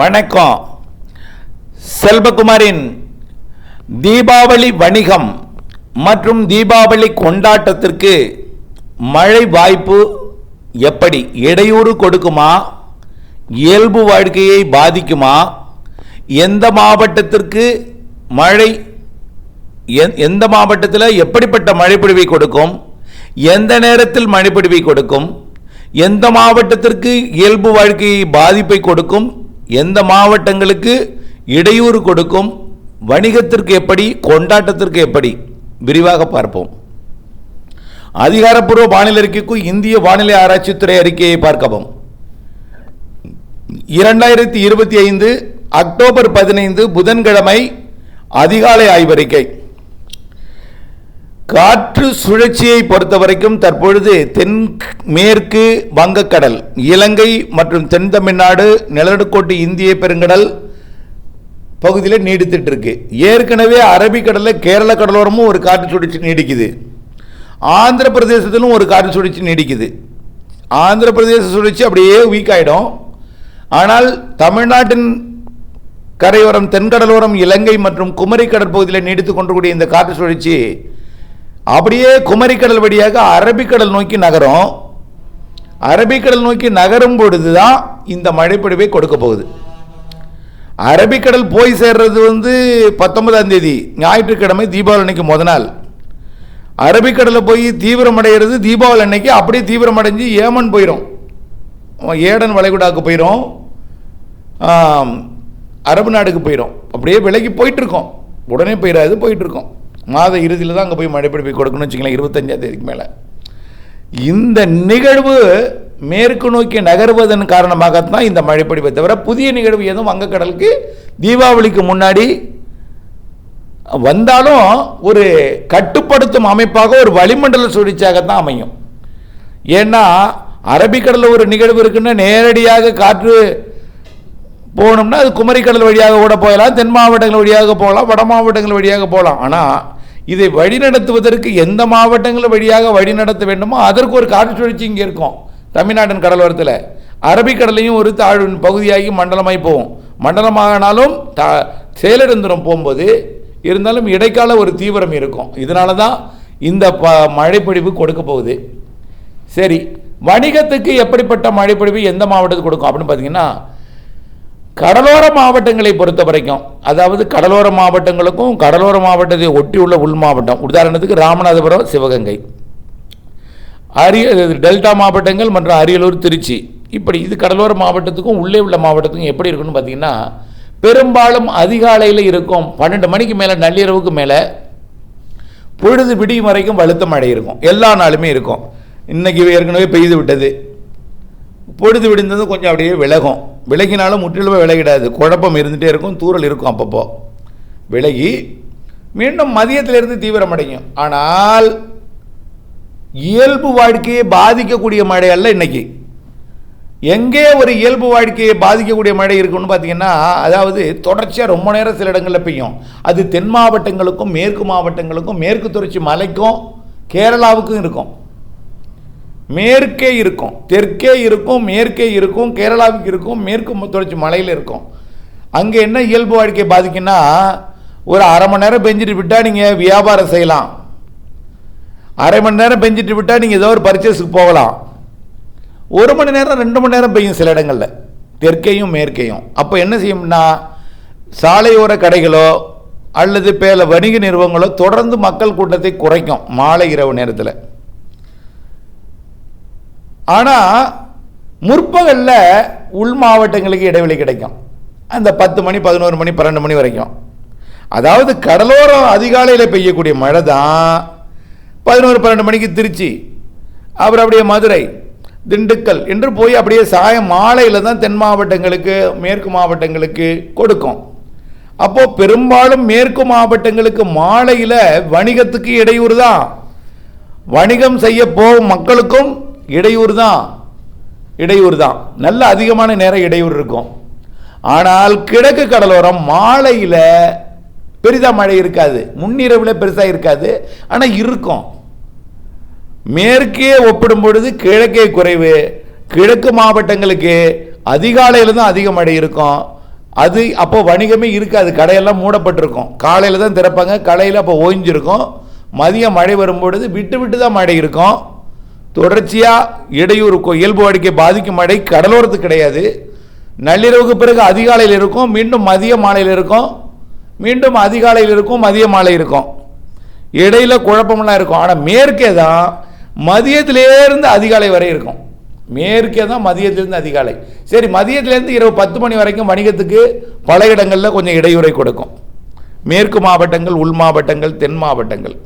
வணக்கம். செல்வகுமாரின் தீபாவளி வணிகம் மற்றும் தீபாவளி கொண்டாட்டத்திற்கு மழை வாய்ப்பு எப்படி? இடையூறு கொடுக்குமா? இயல்பு வாழ்க்கையை பாதிக்குமா? எந்த மாவட்டத்திற்கு மழை எந்- எந்த மாவட்டத்தில் எப்படிப்பட்ட மழைப்பிடிவை கொடுக்கும்? எந்த நேரத்தில் மழைப்பிடிவை கொடுக்கும்? எந்த மாவட்டத்திற்கு இயல்பு வாழ்க்கையை பாதிப்பை கொடுக்கும்? எந்த மாவட்டங்களுக்கு இடையூறு கொடுக்கும் வணிகத்திற்கு எப்படி கொண்டாட்டத்திற்கு எப்படி விரிவாக பார்ப்போம். அதிகாரப்பூர்வ வானிலை அறிக்கைக்கும் இந்திய வானிலை ஆராய்ச்சித்துறை அறிக்கையை பார்க்கவும். இரண்டாயிரத்தி இருபத்தி ஐந்து அக்டோபர் பதினைந்து புதன்கிழமை அதிகாலை ஆய்வறிக்கை. காற்று சுழற்சியை பொறுத்த வரைக்கும் தற்பொழுது தென் மேற்கு வங்கக்கடல் இலங்கை மற்றும் தென் தமிழ்நாடு நிலநடுக்கோட்டு இந்திய பெருங்கடல் பகுதியில் நீடித்துட்டு இருக்கு ஏற்கனவே அரபிக்கடலில் கேரள கடலோரமும் ஒரு காற்று சுழற்சி நீடிக்குது. ஆந்திர பிரதேசத்திலும் ஒரு காற்று சுழற்சி நீடிக்குது. ஆந்திர பிரதேச சுழற்சி அப்படியே வீக் ஆகிடும் ஆனால் தமிழ்நாட்டின் கரையோரம் தென்கடலோரம் இலங்கை மற்றும் குமரி கடற்பகுதியில் நீடித்துக் கொண்டிருக்கூடிய இந்த காற்று சுழற்சி அப்படியே குமரிக்கடல் வழியாக அரபிக்கடல் நோக்கி நகரும். அரபிக்கடல் நோக்கி நகரும் பொழுது தான் இந்த மழைப்பொழிவை கொடுக்க போகுது. அரபிக்கடல் போய் சேர்றது வந்து பத்தொன்பதாம் தேதி ஞாயிற்றுக்கிழமை தீபாவளி அன்னைக்கு முத நாள். அரபிக்கடலில் போய் தீவிரமடைகிறது தீபாவளி அன்னைக்கு அப்படியே தீவிரமடைஞ்சு ஏமன் போயிடும் ஏடன் வளைகுடாவுக்கு போயிடும் அரபு நாடுக்கு போயிடும் அப்படியே விலகி போயிட்டுருக்கோம் உடனே போயிடாது போயிட்டுருக்கோம் இருக்கோம். மாத இறுதியில் தான் அங்கே போய் மழைப்பிடிப்பை கொடுக்கணும்னு வச்சுக்கலாம் இருபத்தஞ்சாம் தேதிக்கு மேலே. இந்த நிகழ்வு மேற்கு நோக்கி நகர்வதன் காரணமாகத்தான் இந்த மழைப்பிடிப்பை தவிர புதிய நிகழ்வு எதுவும் வங்கக்கடலுக்கு தீபாவளிக்கு முன்னாடி வந்தாலும் ஒரு கட்டுப்படுத்தும் அமைப்பாக ஒரு வளிமண்டல சுழற்சியாகத்தான் அமையும். ஏன்னா அரபிக்கடலில் ஒரு நிகழ்வு இருக்குன்னா நேரடியாக காற்று போகணும்னா அது குமரிக்கடல் வழியாக கூட போகலாம் தென் மாவட்டங்கள் வழியாக போகலாம் வட மாவட்டங்கள் வழியாக போகலாம். ஆனால் இதை வழிநடத்துவதற்கு எந்த மாவட்டங்கள் வழியாக வழிநடத்த வேண்டுமோ அதற்கு ஒரு காற்று சுழற்சி இங்கே இருக்கும். தமிழ்நாட்டின் கடலோரத்தில். அரபிக்கடலையும் ஒரு தாழ் பகுதியாகி மண்டலமாய் போகும். மண்டலமாகனாலும் தா செயலிழந்துடும் போகும்போது இருந்தாலும் இடைக்கால ஒரு தீவிரம் இருக்கும். இதனால தான் இந்த ப மழைப்பொழிவு கொடுக்க போகுது. சரி வணிகத்துக்கு எப்படிப்பட்ட மழைப்பொழிவு எந்த மாவட்டத்துக்கு கொடுக்கும் அப்படின்னு பார்த்தீங்கன்னா கடலோர மாவட்டங்களை பொறுத்த வரைக்கும் அதாவது கடலோர மாவட்டங்களுக்கும் கடலோர மாவட்டத்தை ஒட்டியுள்ள உள் மாவட்டம் உதாரணத்துக்கு ராமநாதபுரம் சிவகங்கை. அரிய டெல்டா மாவட்டங்கள் மற்றும் அரியலூர் திருச்சி. இப்படி இது கடலோர மாவட்டத்துக்கும் உள்ளே உள்ள மாவட்டத்துக்கும் எப்படி இருக்குன்னு பார்த்தீங்கன்னா பெரும்பாலும் அதிகாலையில் இருக்கும் பன்னெண்டு மணிக்கு மேலே நள்ளிரவுக்கு மேலே பொழுது விடியும் வரைக்கும் வலுத்த மழை இருக்கும். எல்லா நாளுமே இருக்கும். இன்றைக்கி ஏற்கனவே பெய்து விட்டது. பொழுது விடிந்தது கொஞ்சம் அப்படியே விலகும். விலகினாலும் முற்றிலுமே விலகிடாது. குழப்பம் இருந்துகிட்டே இருக்கும் தூரல் இருக்கும் அப்பப்போ. விலகி மீண்டும் மதியத்திலிருந்து தீவிரமடையும். ஆனால் இயல்பு வாழ்க்கையை பாதிக்கக்கூடிய மழை அல்ல இன்னைக்கு. எங்கே ஒரு இயல்பு வாழ்க்கையை பாதிக்கக்கூடிய மழை இருக்குன்னு பார்த்தீங்கன்னா அதாவது தொடர்ச்சியாக ரொம்ப நேரம் சில இடங்களில் பெய்யும். அது தென் மாவட்டங்களுக்கும் மேற்கு மாவட்டங்களுக்கும் மேற்கு தொடர்ச்சி மலைக்கும் கேரளாவுக்கும் இருக்கும். மேற்கே இருக்கும் தெற்கே இருக்கும் மேற்கே இருக்கும் கேரளாவுக்கு இருக்கும் மேற்கு தொடர்ச்சி மலையில் இருக்கும். அங்கே என்ன இயல்பு வாழ்க்கையை பாதிக்குன்னா ஒரு அரை மணி நேரம் பெஞ்சிட்டு விட்டால் நீங்கள் வியாபாரம் செய்யலாம். அரை மணி நேரம் பெஞ்சிட்டு விட்டால் நீங்கள் ஏதோ ஒரு பர்ச்சேஸுக்கு போகலாம். ஒரு மணி நேரம் ரெண்டு மணி நேரம் பெய்யும் சில இடங்களில். தெற்கையும் மேற்கையும். அப்போ என்ன செய்யும்னா சாலையோர கடைகளோ அல்லது பேல வணிக நிறுவனங்களோ தொடர்ந்து மக்கள் கூட்டத்தை குறைக்கும் மாலை இரவு நேரத்தில். ஆனால் முற்பகலில் உள் மாவட்டங்களுக்கு இடைவெளி கிடைக்கும். அந்த பத்து மணி பதினோரு மணி பன்னெண்டு மணி வரைக்கும். அதாவது கடலோரம் அதிகாலையில் பெய்யக்கூடிய மழை தான் பதினோரு பன்னெண்டு மணிக்கு திருச்சி அப்புறம் அப்படியே மதுரை திண்டுக்கல் என்று போய் அப்படியே சாயம் மாலையில் தான் தென் மாவட்டங்களுக்கு மேற்கு மாவட்டங்களுக்கு கொடுக்கும். அப்போது பெரும்பாலும் மேற்கு மாவட்டங்களுக்கு மாலையில் வணிகத்துக்கு இடையூறு தான் வணிகம் செய்ய போகும் மக்களுக்கும் இடையூறு தான். இடையூறு தான். நல்ல அதிகமான நேரம் இடையூறு இருக்கும். ஆனால் கிழக்கு கடலோரம் மாலையில் பெரிதாக மழை இருக்காது. முன்னிரவில் பெருசாக இருக்காது. ஆனால் இருக்கும். மேற்கே ஒப்பிடும் பொழுது கிழக்கே குறைவு. கிழக்கு மாவட்டங்களுக்கு அதிகாலையில் தான் அதிக மழை இருக்கும். அது அப்போ வணிகமே இருக்காது. கடையெல்லாம் மூடப்பட்டிருக்கும். காலையில் தான் திறப்பாங்க. கடையில் அப்போ ஓய்ஞ்சிருக்கும். மதியம் மழை வரும்பொழுது விட்டு விட்டு தான் மழை இருக்கும். தொடர்ச்சியாக இடையூறு இயல்பு வாடிக்கை பாதிக்கும் மழை கடலோரத்துக்கு கிடையாது. நள்ளிரவுக்கு பிறகு அதிகாலையில் இருக்கும் மீண்டும் மதிய மாலையில் இருக்கும் மீண்டும் அதிகாலையில் இருக்கும் மதிய மாலை இருக்கும். இடையில் குழப்பமெல்லாம் இருக்கும். ஆனால் மேற்கே தான் மதியத்திலேருந்து அதிகாலை வரை இருக்கும். மேற்கே தான் மதியத்திலேருந்து அதிகாலை. சரி மதியத்திலேருந்து இரவு பத்து மணி வரைக்கும் வணிகத்துக்கு பல இடங்களில் கொஞ்சம் இடையூறை கொடுக்கும். மேற்கு மாவட்டங்கள் உள் மாவட்டங்கள் தென் மாவட்டங்கள்.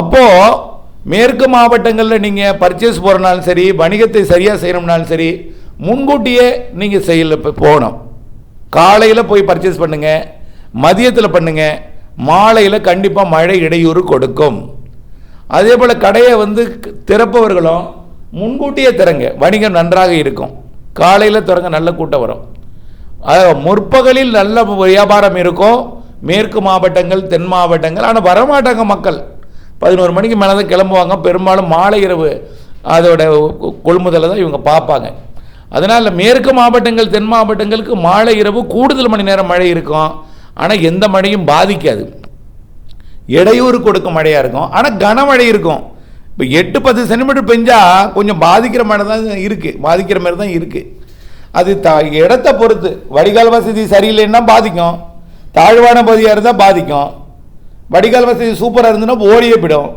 அப்போது மேற்கு மாவட்டங்களில் நீங்கள் பர்ச்சேஸ் போகிறனாலும் சரி வணிகத்தை சரியாக செய்யணும்னாலும் சரி முன்கூட்டியே நீங்கள் செயலில் போகணும். காலையில் போய் பர்ச்சேஸ் பண்ணுங்கள் மதியத்தில் பண்ணுங்கள் மாலையில் கண்டிப்பாக மழை இடையூறு கொடுக்கும். அதே போல் கடையை வந்து திறப்பவர்களும் முன்கூட்டியே திறங்க வணிகம் நன்றாக இருக்கும். காலையில் திறங்க நல்ல கூட்டம் வரும். முற்பகலில் நல்ல வியாபாரம் இருக்கும். மேற்கு மாவட்டங்கள் தென் மாவட்டங்கள் ஆனால் வரமாட்டாங்க மக்கள். பதினோரு மணிக்கு மேலே தான் கிளம்புவாங்க. பெரும்பாலும் மாலை இரவு அதோட கொள்முதலை தான் இவங்க பார்ப்பாங்க. அதனால் மேற்கு மாவட்டங்கள் தென் மாவட்டங்களுக்கு மாலை இரவு கூடுதல் மணி நேரம் மழை இருக்கும். ஆனால் எந்த மழையும் பாதிக்காது. இடையூறு கொடுக்கும் மழையாக இருக்கும். ஆனால் கனமழை இருக்கும். இப்போ எட்டு பத்து சென்டிமீட்டர் பெஞ்சால் கொஞ்சம் பாதிக்கிற மழை தான் இருக்குது பாதிக்கிற மாதிரி தான் இருக்குது அது த இடத்த பொறுத்து. வடிகால் வசதி சரியில்லைன்னா பாதிக்கும். தாழ்வான பகுதியாக இருந்தால் பாதிக்கும். வடிகால் வசதி சூப்பராக இருந்ததுன்னா ஓடியே போயிடும்.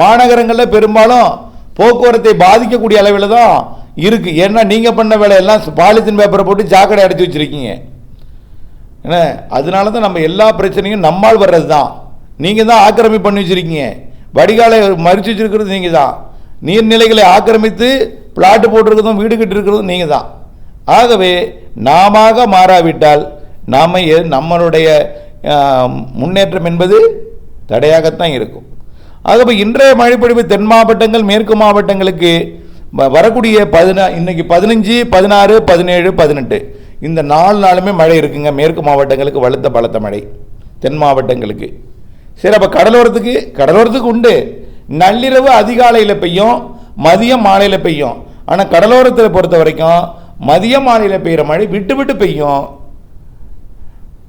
மாநகரங்களில் பெரும்பாலும் போக்குவரத்தை பாதிக்கக்கூடிய அளவில் தான் இருக்குது ஏன்னா நீங்கள் பண்ண வேலையெல்லாம் பாலித்தீன் பேப்பரை போட்டு ஜாக்கடை அடைச்சி வச்சுருக்கீங்க. என்ன? அதனால தான் நம்ம எல்லா பிரச்சனையும் நம்மால் வர்றது தான். நீங்கள் தான் ஆக்கிரமிப்பு பண்ணி வச்சுருக்கீங்க. வடிகாலை மறித்து வச்சுருக்கிறது நீங்கள் தான். நீர்நிலைகளை ஆக்கிரமித்து பிளாட்டு போட்டிருக்கிறதும் வீடு கட்டிருக்கிறதும் நீங்கள் தான். ஆகவே நாம மாறாவிட்டால் நாம் நம்மளுடைய முன்னேற்றம் என்பது தடையாகத்தான் இருக்கும். ஆகவே இன்றைய மழைப்பொழிவு தென் மாவட்டங்கள் மேற்கு மாவட்டங்களுக்கு வ- வரக்கூடிய பதினா இன்னைக்கு பதினஞ்சு பதினாறு பதினேழு பதினெட்டு. இந்த நாலு நாளுமே மழை இருக்குங்க. மேற்கு மாவட்டங்களுக்கு வலுத்த பலத்த மழை தென் மாவட்டங்களுக்கு. சரி அப்போ கடலோரத்துக்கு கடலோரத்துக்கு உண்டு. நள்ளிரவு அதிகாலையில் பெய்யும் மதியம் மாலையில் பெய்யும். ஆனால் கடலோரத்தில் பொறுத்த வரைக்கும் மதியம் மாலையில் பெய்கிற மழை விட்டு விட்டு பெய்யும்.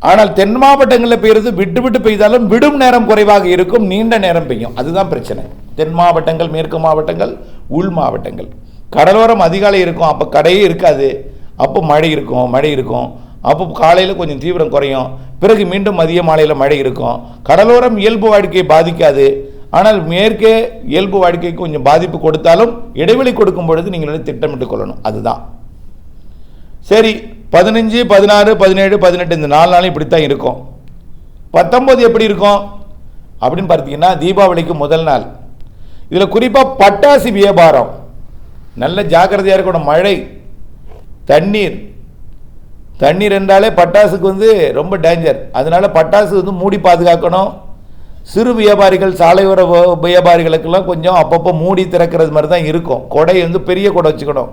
ஆனால் தென் மாவட்டங்களில் பெய்யுறது விட்டு விட்டு பெய்தாலும் விடும் நேரம் குறைவாக இருக்கும் நீண்ட நேரம் பெய்யும். அதுதான் பிரச்சனை. தென் மாவட்டங்கள் மேற்கு மாவட்டங்கள் உள் மாவட்டங்கள். கடலோரம் அதிகாலை இருக்கும் அப்போ கடையே இருக்காது. அப்போ மழை இருக்கும் மழை இருக்கும். அப்போ காலையில் கொஞ்சம் தீவிரம் குறையும். பிறகு மீண்டும் மதிய மாலையில் மழை இருக்கும். கடலோரம் இயல்பு வாழ்க்கையை பாதிக்காது. ஆனால் மேற்கே இயல்பு வாழ்க்கைக்கு கொஞ்சம் பாதிப்பு கொடுத்தாலும் இடைவெளி கொடுக்கும் பொழுது நீங்கள் வந்து திட்டமிட்டு கொள்ளணும். அதுதான். சரி பதினஞ்சு பதினாறு பதினேழு பதினெட்டு இந்த நாலு நாளும் இப்படித்தான் இருக்கும். பத்தொம்போது எப்படி இருக்கும்? அப்படின்னு பார்த்தீங்கன்னா தீபாவளிக்கு முதல் நாள். இதில் குறிப்பாக பட்டாசு வியாபாரம். நல்ல ஜாக்கிரதையாக இருக்கணும். மழை தண்ணீர். தண்ணீர் என்றாலே பட்டாசுக்கு வந்து ரொம்ப டேஞ்சர் அதனால் பட்டாசு வந்து மூடி பாதுகாக்கணும். சிறு வியாபாரிகள் சாலையோர வ- வியாபாரிகளுக்கெல்லாம் கொஞ்சம் அப்பப்போ மூடி திறக்கிறது மாதிரி தான் இருக்கும். கொடை வந்து பெரிய கொடை வச்சுக்கணும்.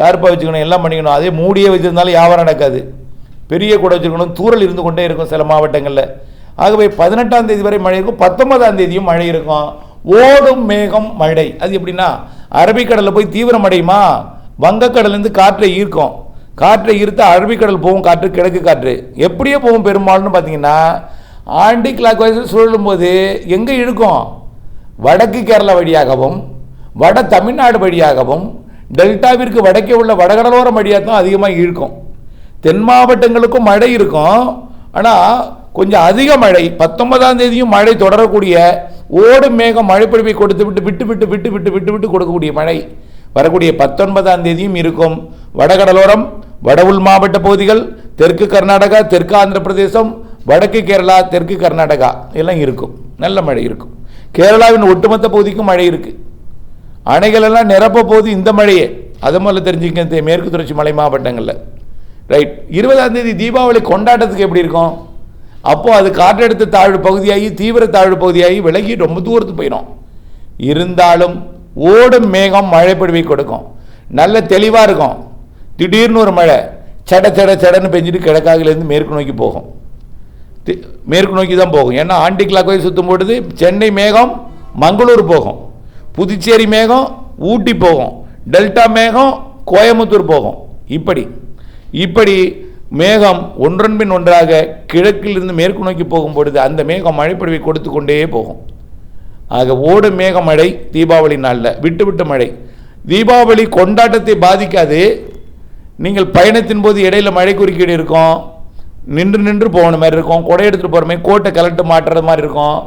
தார்ப்பா வச்சுக்கணும் எல்லாம் பண்ணிக்கணும். அதே மூடியே வச்சுருந்தாலும் வியாபாரம் நடக்காது. பெரிய கூட வச்சுருக்கணும் தூரல் இருந்து கொண்டே இருக்கும் சில மாவட்டங்களில். ஆகவே பதினெட்டாம் தேதி வரை மழை இருக்கும். பத்தொன்பதாம் தேதியும் மழை இருக்கும். ஓடும் மேகம் மழை. அது எப்படின்னா அரபிக்கடலில் போய் தீவிரம் அடையுமா வங்கக்கடல்லேருந்து காற்றை ஈர்க்கும். காற்றை ஈர்த்து அரபிக்கடல் போகும் காற்று கிழக்கு காற்று. எப்படியே போகும் பெரும்பாலும்னு பார்த்தீங்கன்னா ஆண்டி கிளாக் வைஸ் சுழலும் போது எங்கே இழுக்கும்? வடக்கு கேரளா வழியாகவும் வட தமிழ்நாடு வழியாகவும் டெல்டாவிற்கு வடக்கே உள்ள வடகடலோரம் வழியாக தான் அதிகமாக இருக்கும். தென் மாவட்டங்களுக்கும் மழை இருக்கும். ஆனால் கொஞ்சம் அதிக மழை பத்தொன்பதாம் தேதியும் மழை தொடரக்கூடிய ஓடும் மேகம் மழைப்பொழிவை கொடுத்து விட்டு விட்டு விட்டு விட்டு விட்டு விட்டு விட்டு கொடுக்கக்கூடிய மழை வரக்கூடிய பத்தொன்பதாம் தேதியும் இருக்கும். வடகடலோரம் வட உள் மாவட்ட பகுதிகள் தெற்கு கர்நாடகா தெற்கு ஆந்திர பிரதேசம் வடக்கு கேரளா தெற்கு கர்நாடகா எல்லாம் இருக்கும். நல்ல மழை இருக்கும். கேரளாவின் ஒட்டுமொத்த பகுதிக்கும் மழை இருக்குது அணைகள் எல்லாம் நிரப்ப போகுது இந்த மழையே. அது முதல்ல தெரிஞ்சுக்க மேற்கு தொடர்ச்சி மலை மாவட்டங்களில். ரைட் இருபதாம் தேதி தீபாவளி கொண்டாட்டத்துக்கு எப்படி இருக்கும்? அப்போது அது காற்றெடுத்த தாழ்வு பகுதியாகி தீவிர தாழ்வு பகுதியாகி விலகி ரொம்ப தூரத்துக்கு போயிடும். இருந்தாலும் ஓடும் மேகம் மழைப்படுவை கொடுக்கும். நல்ல தெளிவாக இருக்கும். திடீர்னு ஒரு மழை. சட சட சடன்னு பெஞ்சிட்டு கிழக்காகிலேருந்து மேற்கு நோக்கி போகும். மேற்கு நோக்கி தான் போகும். ஏன்னா ஆண்டி கிளாக் வைஸ் சுற்றும் போடுது. சென்னை மேகம் மங்களூர் போகும். புதுச்சேரி மேகம் ஊட்டி போகும். டெல்டா மேகம் கோயம்புத்தூர் போகும். இப்படி இப்படி மேகம் ஒன்றன் பின் ஒன்றாக கிழக்கிலிருந்து மேற்கு நோக்கி போகும் பொழுது அந்த மேகம் மழைப்பொழிவை கொடுத்து கொண்டே போகும். ஆக ஓடும் மேக மழை தீபாவளி நாளில். விட்டு விட்டு மழை. தீபாவளி கொண்டாட்டத்தை பாதிக்காது. நீங்கள் பயணத்தின் போது இடையில மழை குறுக்கீடு இருக்கும். நின்று நின்று போன மாதிரி இருக்கும். கொடை எடுத்துகிட்டு போகிற மாதிரி கோட்டை கலட்டு மாட்டுறது மாதிரி இருக்கும்.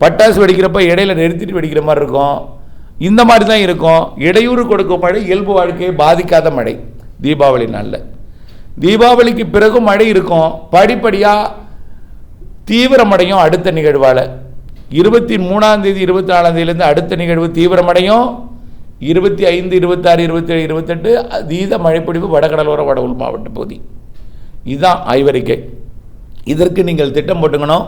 பட்டாசு வெடிக்கிறப்ப இடையில நிறுத்திட்டு வெடிக்கிற மாதிரி இருக்கும். இந்த மாதிரி தான் இருக்கும். இடையூறு கொடுக்கும் மழை இயல்பு வாழ்க்கையை பாதிக்காத மழை. தீபாவளி நாளில். தீபாவளிக்கு பிறகு மழை இருக்கும். படிப்படியாக தீவிரமடையும் அடுத்த நிகழ்வால். இருபத்தி மூணாம் தேதி இருபத்தி நாலாம் தேதியிலேருந்து அடுத்த நிகழ்வு தீவிரமடையும் இருபத்தி ஐந்து இருபத்தாறு இருபத்தேழு இருபத்தெட்டு அதீத மழைப்பொழிவு வடகடலோர வட உள் மாவட்ட பகுதி. இதுதான் ஆய்வறிக்கை. இதற்கு நீங்கள் திட்டம் போட்டுக்கணும்.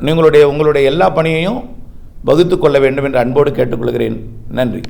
நீங்களுடைய உங்களுடைய எல்லா பணியையும் வகுத்து கொள்ள வேண்டும் என்று அன்போடு கேட்டுக்கொள்கிறேன். நன்றி.